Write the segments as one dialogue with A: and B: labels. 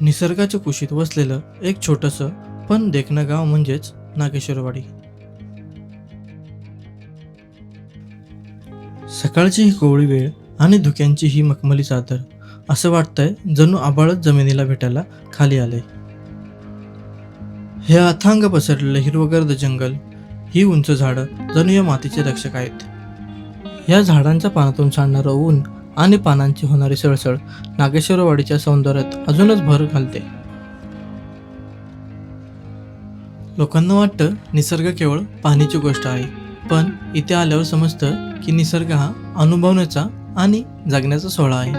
A: निसर्गाच्या कुशीत वसलेलं एक छोटंसं पण देखणं गाव म्हणजेच नागेश्वरवाडी. सकाळची ही कोवळी वेळ आणि धुक्यांची ही मखमली चादर असं वाटतंय जणू आबाळच जमिनीला भेटायला खाली आले. हे अथांग पसरलेलं हिरवगर्द जंगल ही उंच झाडं जणू या मातीचे रक्षक आहेत. या झाडांच्या पानातून सांडणारं ऊन आणि पानांची होणारी सळसळ नागेश्वरवाडीच्या सौंदर्यात अजूनच भर घालते. लोकांना वाटतं निसर्ग केवळ पाहण्याची गोष्ट आहे पण इथे आल्यावर समजतं की निसर्ग हा अनुभवण्याचा आणि जगण्याचा सोहळा आहे.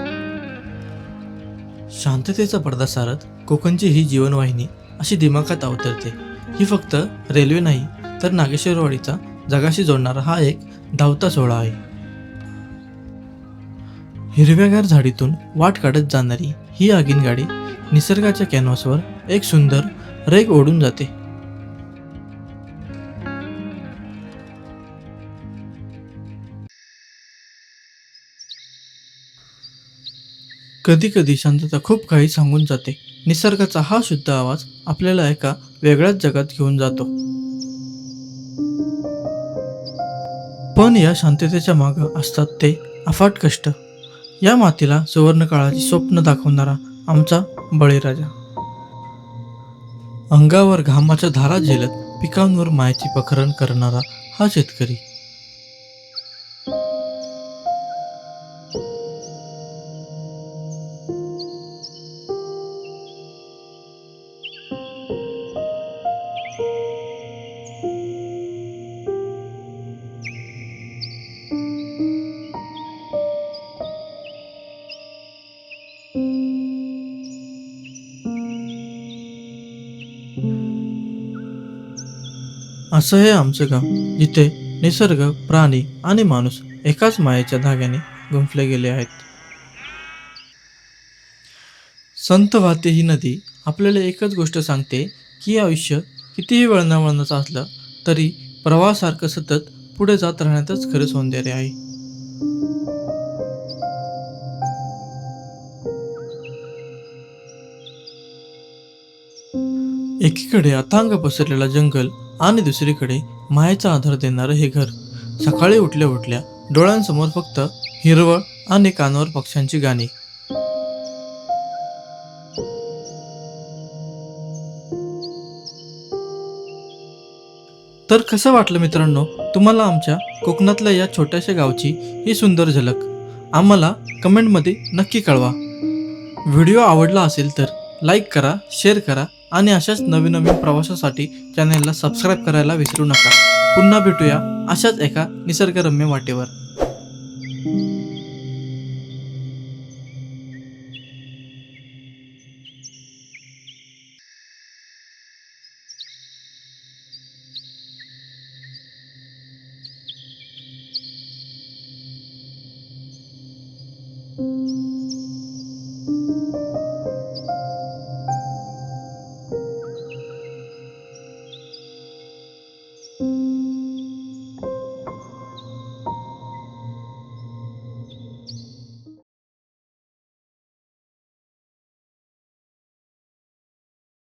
A: शांततेचा पडदा सारत कोकणची ही जीवनवाहिनी अशी दिमाखात अवतरते. ही फक्त रेल्वे नाही तर नागेश्वरवाडीचा जगाशी जोडणारा हा एक धावता सोहळा आहे. हिरव्यागार झाडीतून वाट काढत जाणारी ही आगीन गाडी निसर्गाच्या कॅनव्हासवर एक सुंदर रेग ओढून जाते. कधी कधी शांतता खूप काही सांगून जाते. निसर्गाचा हा शुद्ध आवाज आपल्याला एका वेगळ्याच जगात घेऊन जातो. पण या शांततेच्या मागं असतात ते अफाट कष्ट. या मातीला सुवर्णकाळाची स्वप्न दाखवणारा आमचा बळीराजा. अंगावर घामाच्या धारा झेलत पिकांवर मायची पखरण करणारा हा शेतकरी. असं हे आमचं गाव. जिथे निसर्ग प्राणी आणि माणूस एकाच मायेच्या धाग्याने गुंफले गेले आहेत. संत वाहते ही नदी आपल्याला एकच गोष्ट सांगते की आयुष्य कितीही वळणावळणाचं असलं तरी प्रवाहासारखं सतत पुढे जात राहण्यातच खरं सौंदर्य आहे. एकीकडे अथांग पसरलेला जंगल आणि दुसरीकडे मायेचा आधार देणारं हे घर. सकाळी उठल्या उठल्या डोळ्यांसमोर फक्त हिरवळ आणि कानावर पक्ष्यांची गाणी. तर कसं वाटलं मित्रांनो तुम्हाला आमच्या कोकणातल्या या छोट्याशा गावची ही सुंदर झलक? आम्हाला कमेंटमध्ये नक्की कळवा. व्हिडिओ आवडला असेल तर लाईक करा शेअर करा आणि अशाच नवीन नवीन प्रवासासाठी चॅनेलला सबस्क्राईब करायला विसरू नका. पुन्हा भेटूया अशाच एका निसर्गरम्य वाटेवर. thank you